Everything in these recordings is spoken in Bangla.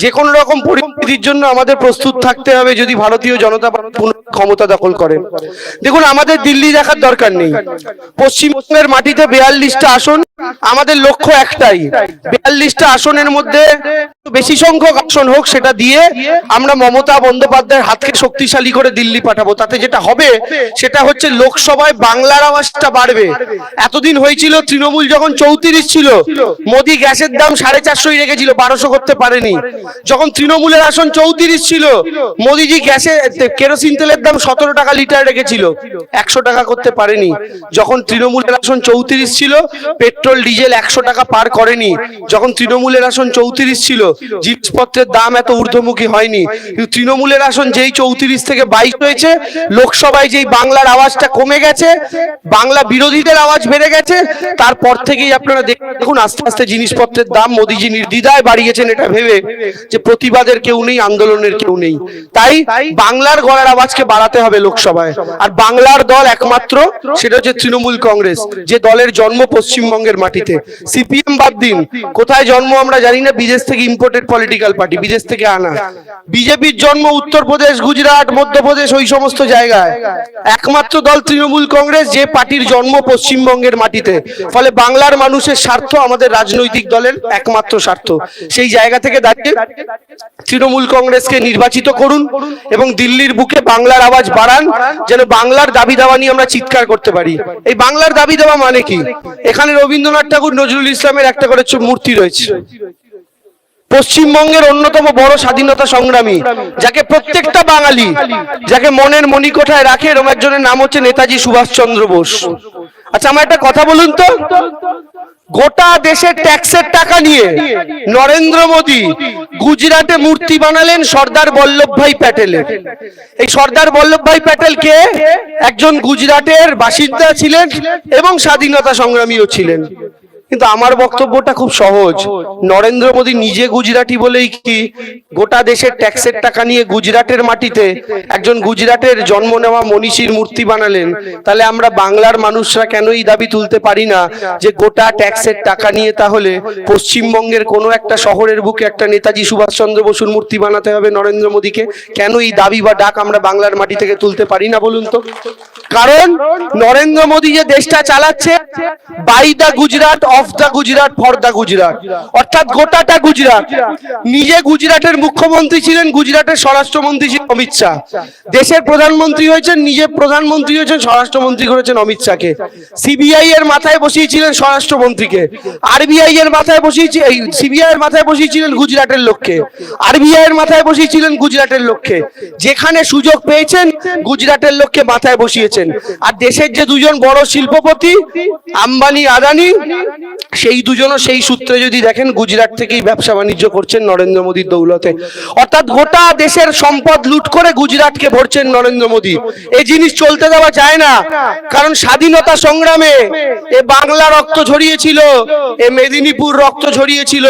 যে কোনো রকম পরিস্থিতির জন্য আমাদের প্রস্তুত থাকতে হবে যদি ভারতীয় জনতা ক্ষমতা দখল করে। দেখুন, আমাদের দিল্লি দেখার দরকার নেই। পশ্চিমবঙ্গের মাটিতে বেয়াল্লিশটা আসন, আমাদের লক্ষ্য একটাই। বিয়াল্লিশটা আসনের মধ্যে বেশি সংখ্যক আসন হোক, সেটা দিয়ে আমরা মমতা বন্দ্যোপাধ্যায়ের হাতকে শক্তিশালী করে দিল্লি পাঠাবো। তাতে যেটা হবে, সেটা হচ্ছে লোকসভায় বাংলার আওয়াজটা বাড়বে। এতদিন হয়েছিল, তৃণমূল যখন চৌত্রিশ ছিল, মোদি গ্যাসের দাম সাড়ে চারশোই রেখেছিল, বারোশো করতে পারেনি। যখন তৃণমূলের আসন চৌত্রিশ ছিল, মোদিজি গ্যাসে কেরোসিন তেলের দাম সতেরো টাকা লিটার রেখেছিল। একশো টাকা করতে পারেনি। যখন তৃণমূলের আসন চৌত্রিশ ছিল, পেট্রোল, ডিজেল একশো টাকা পার করেনি। যখন তৃণমূলের আসন চৌত্রিশ ছিল, জিনিসপত্রের দাম এত ঊর্ধ্বমুখী হয়নি। কিন্তু তৃণমূলের আসন যেই চৌত্রিশ থেকে বাইশ হয়েছে, লোকসভায় যেই বাংলার আওয়াজটা কমে গেছে, বাংলা বিরোধীদের আওয়াজ বেড়ে গেছে, তারপর থেকেই আপনারা দেখুন আস্তে আস্তে জিনিসপত্রের দাম মোদিজি নির্দ্বিধায় বাড়িয়েছেন, এটা ভেবে। যে প্রতিবাদের কেউ নেই আন্দোলনের কেউ নেই। তাই বাংলার গলার আওয়াজকে বাড়াতে হবে লোকসভায়। আর বাংলার দল একমাত্র সেটা হচ্ছে তৃণমূল কংগ্রেস যে দলের জন্ম পশ্চিমবঙ্গের মাটিতে। সিপিএম বাদ দিন। কোথায় জন্ম আমরা জানি না বিদেশ থেকে ইম্পোর্টেড পলিটিক্যাল পার্টি বিদেশ থেকে আনা। বিজেপির জন্ম উত্তরপ্রদেশ গুজরাট মধ্যপ্রদেশ ওই সমস্ত জায়গায়। একমাত্র দল তৃণমূল কংগ্রেস যে পার্টির জন্ম পশ্চিমবঙ্গের মাটিতে। ফলে বাংলার মানুষের স্বার্থ আমাদের রাজনৈতিক দলের একমাত্র স্বার্থ। সেই জায়গা থেকে দাঁড়িয়ে তৃণমূল কংগ্রেসকে নির্বাচিত করুন এবং দিল্লির বুকে বাংলার আওয়াজ বাড়ান, যেন বাংলার দাবি দাওয়া নিয়ে আমরা চিৎকার করতে পারি। এই বাংলার দাবি দেওয়া মানে কি? এখানে রবীন্দ্রনাথ ঠাকুর নজরুল ইসলামের একটা করে মূর্তি রয়েছে। পশ্চিমবঙ্গের অন্যতম বড় স্বাধীনতা সংগ্রামী, যাকে প্রত্যেকটা বাঙালি, যাকে মনের মণিকোঠায় রাখে, এরকম একজনের নাম হচ্ছে নেতাজি সুভাষচন্দ্র বোস। আচ্ছা আমার একটা কথা বলুন তো। গোটা দেশের ট্যাক্সের টাকা নিয়ে নরেন্দ্র মোদী গুজরাটে মূর্তি বানালেন সর্দার বল্লভভাই প্যাটেলের। এই সর্দার বল্লভভাই প্যাটেল কে? একজন গুজরাটের বাসিন্দা ছিলেন এবং স্বাধীনতা সংগ্রামীও ছিলেন। কিন্তু আমার বক্তব্যটা খুব সহজ। নরেন্দ্র মোদী নিজে গুজরাটি বলেই কি, গোটা দেশের ট্যাক্সের টাকা নিয়ে গুজরাটের মাটিতে একজন গুজরাটের জন্ম নেওয়া মনীষীর মূর্তি বানালেন, তাহলে আমরা বাংলার মানুষরা কেন এই দাবি তুলতে পারি না যে গোটা ট্যাক্সের টাকা নিয়ে তাহলে পশ্চিমবঙ্গের কোনো একটা শহরের বুকে একটা নেতাজি সুভাষচন্দ্র বসুর মূর্তি বানাতে হবে নরেন্দ্র মোদীকে? কেন এই দাবি বা ডাক আমরা বাংলার মাটি থেকে তুলতে পারি না বলুন তো? কারণ নরেন্দ্র মোদী যে দেশটা চালাচ্ছে by the Gujarat of the Gujarat for the Gujarat অর্থাৎ গোটাটা গুজরাট নিজে গুজরাটের মুখ্যমন্ত্রী ছিলেন গুজরাটের স্বরাষ্ট্রমন্ত্রী ছিলেন অমিত শাহ। দেশের প্রধানমন্ত্রী হয়েছেন নিজে প্রধানমন্ত্রী হয়েছেন, স্বরাষ্ট্রমন্ত্রী করেছেন অমিত শাহকে। সিবিআই এর মাথায় বসিয়েছিলেন স্বরাষ্ট্রমন্ত্রীকে। আরবিআই এর মাথায় বসিয়েছি এই সিবিআই এর মাথায় বসিয়েছিলেন গুজরাটের লক্ষ্যে আরবিআই এর মাথায় বসিয়েছিলেন গুজরাটের লক্ষ্যে যেখানে সুযোগ পেয়েছেন গুজরাটের লোককে মাথায় বসিয়েছেন। আর দেশের যে দুজন বড় শিল্পপতি, আম্বানি, আদানি সেই দুজনও সেই সূত্রে যদি দেখেন, গুজরাট থেকেই ব্যবসা বাণিজ্য করছেন নরেন্দ্র মোদীর দৌলতে। অর্থাৎ গোটা দেশের সম্পদ লুট করে গুজরাটকে ভরছেন নরেন্দ্র মোদী। এই জিনিস চলতে দেওয়া যায় না। কারণ স্বাধীনতা সংগ্রামে এ বাংলা রক্ত ঝরিয়েছিল, এ মেদিনীপুর রক্ত ঝরিয়েছিল,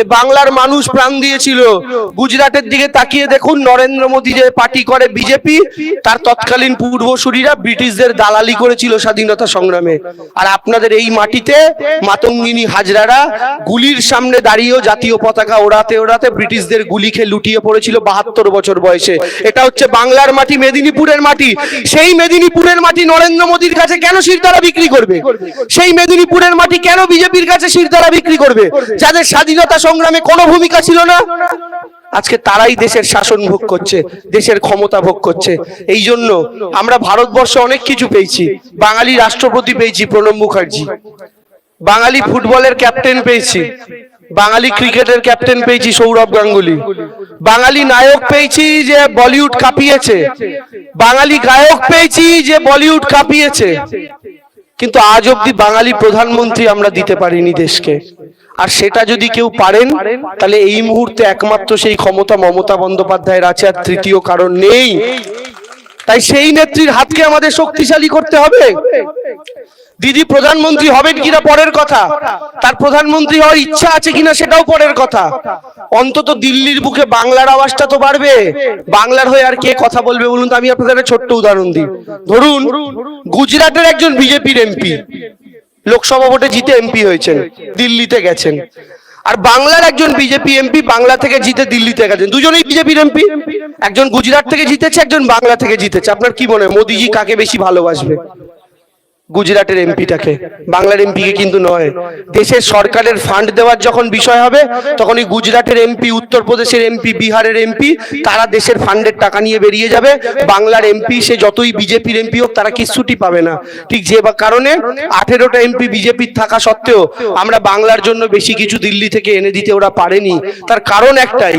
এ বাংলার মানুষ প্রাণ দিয়েছিল। গুজরাটের দিকে তাকিয়ে দেখুন, নরেন্দ্র মোদী যে পার্টি করে বিজেপি, তার তৎকালীন পূর্বসূরীরা ব্রিটিশদের দালালি করেছিল স্বাধীনতা সংগ্রামে। আর আপনাদের এই মাটিতে মাতঙ্গিনী হাজরারা গুলির সামনে দাঁড়িয়েও জাতীয় পতাকা ওড়াতে ওড়াতে ব্রিটিশদের গুলি খেয়ে লুটিয়ে পড়েছিল বাহাত্তর বছর বয়সে। এটা হচ্ছে বাংলার মাটি, মেদিনীপুরের মাটি। সেই মেদিনীপুরের মাটি নরেন্দ্র মোদীর কাছে কেন শিরদারা বিক্রি করবে? সেই মেদিনীপুরের মাটি কেন বিজেপির কাছে শিরদারা বিক্রি করবে? যাদের স্বাধীনতা সংগ্রামে কোনো ভূমিকা ছিল না। আজকে তারাই দেশের শাসন ভোগ করছে, দেশের ক্ষমতা ভোগ করছে। এই জন্য আমরা ভারতবর্ষে অনেক কিছু পেয়েছি। বাঙালি রাষ্ট্রপতি পেয়েছি প্রণব মুখার্জি। বাঙালি ফুটবলের ক্যাপ্টেন পেয়েছি। বাঙালি ক্রিকেটের ক্যাপ্টেন পেয়েছি সৌরভ গাঙ্গুলি। বাঙালি নায়ক পেয়েছি যে বলিউড কাঁপিয়েছে। বাঙালি গায়ক পেয়েছি যে বলিউড কাঁপিয়েছে। কিন্তু আজ অব্দি বাঙালি প্রধানমন্ত্রী আমরা দিতে পারিনি দেশকে। আর সেটা যদি কেউ পারেন, তাহলে এই মুহূর্তে একমাত্র সেই ক্ষমতা মমতা বন্দ্যোপাধ্যায়ের আছে, আর তৃতীয় কারণ নেই। তাই সেই নেত্রীর হাতকে আমাদের শক্তিশালী করতে হবে। দিদি প্রধানমন্ত্রী হবেন কিনা পরের কথা? তার প্রধানমন্ত্রী হওয়ার ইচ্ছা আছে কিনা সেটাও পরের কথা। অন্তত দিল্লির বুকে বাংলার আওয়াজটা তো বাড়বে। বাংলার হয়ে আর কে কথা বলবে বলুন তো? আমি আপনাদের ছোট্ট উদাহরণ দিই। ধরুন, গুজরাটের একজন বিজেপির এমপি। লোকসভা ভোটে জিতে এমপি হয়েছেন, দিল্লিতে গেছেন। আর বাংলার একজন বিজেপি এমপি বাংলা থেকে জিতে দিল্লিতে গেছেন। দুজনেই বিজেপির এমপি। একজন গুজরাট থেকে জিতেছে, একজন বাংলা থেকে জিতেছে। আপনার কি মনে হয়? মোদিজি কাকে বেশি ভালোবাসবে? গুজরাটের এমপিটাকে বাংলার এমপিকে কিন্তু নয়। দেশের সরকারের ফান্ড দেওয়ার যখন বিষয় হবে তখন এই গুজরাটের এমপি উত্তরপ্রদেশের এমপি বিহারের এমপি তারা দেশের ফান্ডের টাকা নিয়ে বেরিয়ে যাবে। বাংলার এমপি সে যতই বিজেপির এমপি হোক, তারা কিচ্ছুটি পাবে না। ঠিক যে কারণে আঠেরোটা এমপি বিজেপির থাকা সত্ত্বেও আমরা বাংলার জন্য বেশি কিছু দিল্লি থেকে এনে দিতে ওরা পারেনি। তার কারণ একটাই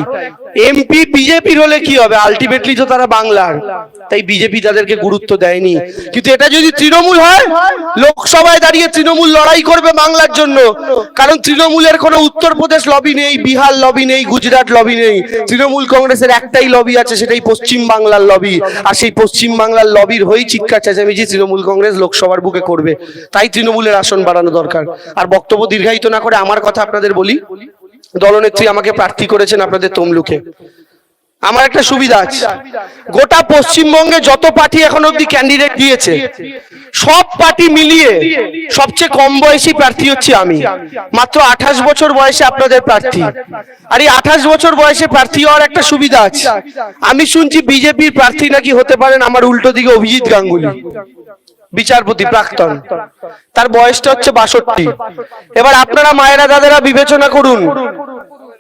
এমপি বিজেপির হলে কি হবে? আলটিমেটলি তো তারা বাংলার। তাই বিজেপি তাদেরকে গুরুত্ব দেয়নি। কিন্তু এটা যদি তৃণমূল হয় লোকসভায় দাঁড়িয়ে তৃণমূল লড়াই করবে বাংলার জন্য। কারণ তৃণমূলের কোনো উত্তরপ্রদেশ লবি নেই, বিহার লবি নেই, গুজরাট লবি নেই। তৃণমূল কংগ্রেসের একটাই লবি আছে, সেটাই পশ্চিম বাংলার লবি আর সেই পশ্চিম বাংলার লবির হয়েই চিৎকার চেঁচামেচি তৃণমূল কংগ্রেস লোকসভার বুকে করবে। তাই তৃণমূলের আসন বাড়ানো দরকার। আর বক্তব্য দীর্ঘায়িত না করে আমার কথা আপনাদের বলি। দলনেত্রী আমাকে প্রার্থী করেছেন আপনাদের তমলুকে। আমার একটা সুবিধা আছে। গোটা পশ্চিমবঙ্গে যত পার্টি এখন অব্দি ক্যান্ডিডেট দিয়েছে, সব পার্টি মিলিয়ে সবচেয়ে কম বয়সী প্রার্থী হচ্ছে আমি। মাত্র আঠাশ বছর বয়সে আপনাদের প্রার্থী। আর এই আঠাশ বছর বয়সে প্রার্থী হওয়ার একটা সুবিধা আছে। আমি শুনছি বিজেপির প্রার্থী নাকি হতে পারেন আমার উল্টো দিকে অভিজিৎ গাঙ্গুলি, বিচারপতি প্রাক্তন। তার বয়সটা হচ্ছে বাষট্টি। এবার আপনারা মায়েরা দাদারা বিবেচনা করুন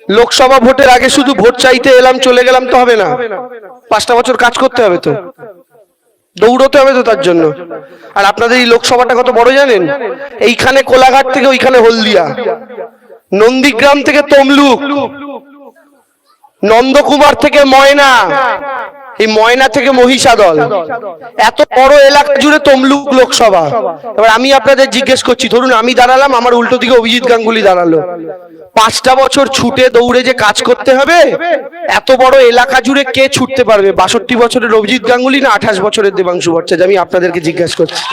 লোকসভা ভোটের আগে শুধু ভোট চাইতে এলাম, চলে গেলাম তো হবে না। পাঁচটা বছর কাজ করতে হবে তো। দৌড়তে হবে তো তার জন্য। আর আপনাদের এই লোকসভাটা কত বড় জানেন? এইখানে কোলাঘাট থেকে ওইখানে হলদিয়া। নন্দীগ্রাম থেকে তমলুক। নন্দকুমার থেকে ময়না। এই ময়না থেকে মহিষা দল এত বড় এলাকা জুড়ে তমলুক লোকসভা। এবার আমি আপনাদের জিজ্ঞেস করছি, ধরুন আমি দাঁড়ালাম, আমার উল্টো দিকে অভিজিৎ গাঙ্গুলি দাঁড়াল। পাঁচটা বছর ছুটে দৌড়ে যে কাজ করতে হবে, এত বড় এলাকা জুড়ে কে ছুটতে পারবে? বাষট্টি বছরের অভিজিৎ গাঙ্গুলি না আঠাশ বছরের দেবাংশু ভট্টাচার্য? আমি আপনাদেরকে জিজ্ঞেস করছি।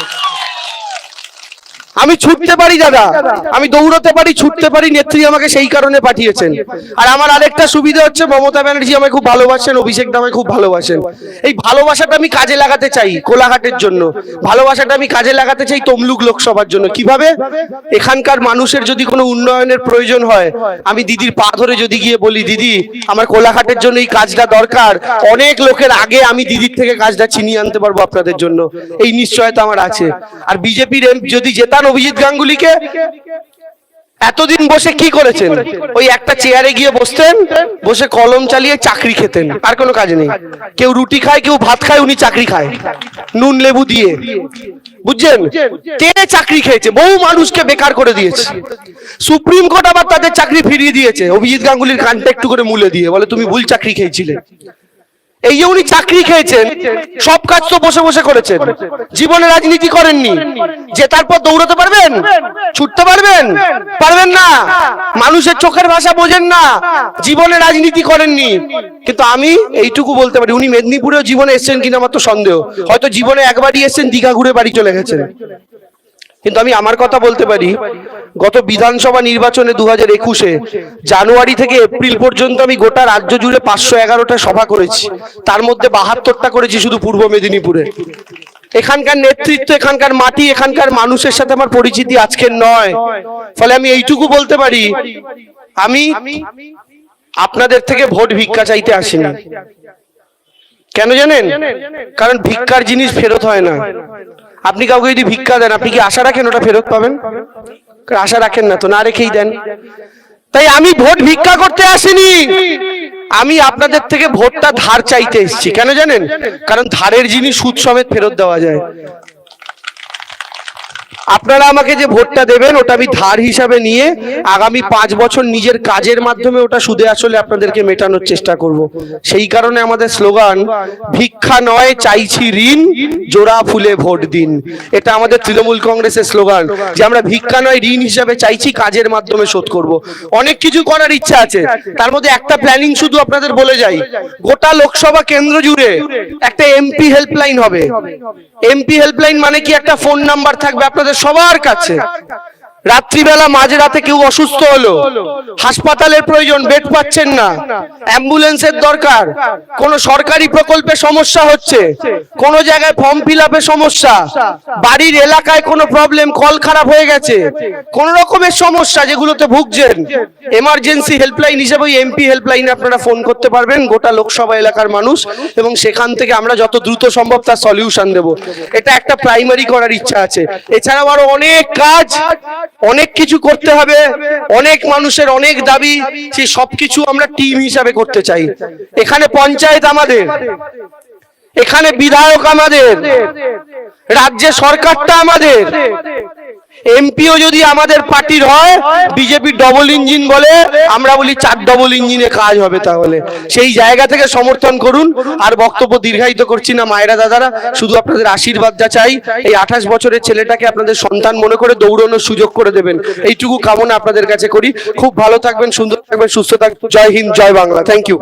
আমি ছুটতে পারি দাদা। আমি দৌড়তে পারি ছুটতে পারি নেত্রী আমাকে সেই কারণে পাঠিয়েছেন। আর আমার আরেকটা সুবিধা হচ্ছে মমতা ব্যানার্জি আমায় খুব ভালোবাসেন অভিষেক দামে খুব ভালোবাসেন। এই ভালোবাসাটা আমি কাজে লাগাতে চাই কোলাঘাটের জন্য। ভালোবাসাটা আমি কাজে লাগাতে চাই তমলুক লোকসভার জন্য। কীভাবে? এখানকার মানুষের যদি কোনো উন্নয়নের প্রয়োজন হয় আমি দিদির পা ধরে যদি গিয়ে বলি দিদি আমার কোলাঘাটের জন্য এই কাজটা দরকার। অনেক লোকের আগে আমি দিদির থেকে কাজটা ছিনিয়ে আনতে পারব আপনাদের জন্য। এই নিশ্চয়তা আমার আছে। আর বিজেপির যদি জেতান অভিজিৎ গাঙ্গুলিকে? এতদিন বসে কি করেছেন? ওই একটা চেয়ারে গিয়ে বসতেন, বসে কলম চালিয়ে চাকরি খেতেন, আর কোনো কাজ নেই। কেউ রুটি খায়, কেউ ভাত খায়, উনি চাকরি খায়। নুন, লেবু দিয়ে। বুঝছেন? কে চাকরি খেয়েছে? বহু মানুষকে বেকার করে দিয়েছে। সুপ্রিম কোর্ট আবার তাদের চাকরি ফিরিয়ে দিয়েছে। অভিজিৎ গাঙ্গুলির কানটা একটু করে মুলে দিয়ে, বলে, তুমি ভুল চাকরি খেয়েছিলে। এই যে উনি চাকরি খেয়েছেন, সব কাজ তো বসে বসে করেছেন। জীবনে রাজনীতি করেননি। যে তারপর দৌড়তে পারবেন? ছুটতে পারবেন? পারবেন না। মানুষের চোখের ভাষা বোঝেন না। জীবনে রাজনীতি করেননি। কিন্তু আমি এইটুকু বলতে পারি, উনি মেদিনীপুরেও জীবনে এসেছেন কিনা আমার তো সন্দেহ। হয়তো জীবনে একবারই এসেছেন, দীঘা ঘুরে বাড়ি চলে গেছেন। কিন্তু আমি আমার কথা বলতে পারি গত বিধানসভা নির্বাচনে দু হাজার একুশে জানুয়ারি থেকে এপ্রিল পর্যন্ত আমি গোটা রাজ্য জুড়ে পাঁচশো এগারোটা সভা করেছি। তার মধ্যে বাহাত্তরটা করেছি শুধু পূর্ব মেদিনীপুরে। এখানকার নেতৃত্ব, এখানকার মাটি, এখানকার মানুষের সাথে আমার পরিচিতি আজকের নয়। ফলে আমি এইটুকু বলতে পারি, আমি আপনাদের থেকে ভোট ভিক্ষা চাইতে আসিনি। কেন জানেন? কারণ ভিক্ষার জিনিস ফেরত হয় না। আপনি কাউকে যদি ভিক্ষা দেন, আপনি কি আশা রাখেন ওটা ফেরত পাবেন? আশা রাখেন না তো, না রেখেই দেন। তাই আমি ভোট ভিক্ষা করতে আসিনি। আমি আপনাদের থেকে ভোটটা ধার চাইতে এসেছি, কেন জানেন? কারণ ধারের জিনিস সুদ সমেত ফেরত দেওয়া যায়। আপনারা আমাকে যে ভোটটা দেবেন, ওটা আমি ধার হিসাবে নিয়ে আগামী পাঁচ বছর নিজের কাজের মাধ্যমে ওটা সুদে আসলে আপনাদেরকে মেটানোর চেষ্টা করব। সেই কারণে আমাদের স্লোগান, ভিক্ষা নয়, চাইছি ঋণ, জোড়া ফুলে ভোট দিন। এটা আমাদের তৃণমূল কংগ্রেসের স্লোগান, যে আমরা ভিক্ষা নয়, ঋণ হিসাবে চাইছি, কাজের মাধ্যমে শোধ করব। অনেক কিছু করার ইচ্ছা আছে, তার মধ্যে একটা প্ল্যানিং শুধু আপনাদের বলে যাই। গোটা লোকসভা কেন্দ্র জুড়ে একটা এমপি হেল্পলাইন হবে। এমপি হেল্পলাইন মানে কি? একটা ফোন নাম্বার থাকবে আপনাদের সবার কাছে। রাত্রিবেলা মাঝরাতে কেউ অসুস্থ হলো। হাসপাতালের প্রয়োজন, বেড পাচ্ছেন না। অ্যাম্বুলেন্সের দরকার। কোন সরকারি প্রকল্পে সমস্যা হচ্ছে। কোন জায়গায় ফর্ম ফিল সমস্যা। বাড়ির এলাকায় কোনো প্রবলেম, কল খারাপ হয়ে গেছে। কোন রকমের সমস্যা যেগুলোতে ভুগছেন। এমার্জেন্সি হেল্পলাইন হিসেবে এমপি হেল্পলাইনে আপনারা ফোন করতে পারবেন। গোটা লোকসভা এলাকার মানুষ। এবং সেখান থেকে আমরা যত দ্রুত সম্ভব তার সলিউশন দেব। এটা একটা প্রাইমারি করার ইচ্ছা আছে। এছাড়াও আরও অনেক কাজ অনেক কিছু করতে হবে, অনেক মানুষের অনেক দাবি, সেই সবকিছু আমরা টিম হিসাবে করতে চাই। এখানে পঞ্চায়েত আমাদের, এখানে বিধায়ক আমাদের, রাজ্যে সরকারটা আমাদের এমপিও যদি আমাদের পার্টির হয় বিজেপি ডবল ইঞ্জিন বলে আমরা বলি চার ডবল ইঞ্জিনে কাজ হবে তাহলে। সেই জায়গা থেকে সমর্থন করুন। আর বক্তব্য দীর্ঘায়িত করছি না মায়েরা দাদারা। শুধু আপনাদের আশীর্বাদটা চাই। এই আঠাশ বছরের ছেলেটাকে আপনাদের সন্তান মনে করে দৌড়ানোর সুযোগ করে দেবেন। এইটুকু কামনা আপনাদের কাছে করি। খুব ভালো থাকবেন সুন্দর থাকবেন সুস্থ থাকবেন। জয় হিন্দ জয় বাংলা। Thank you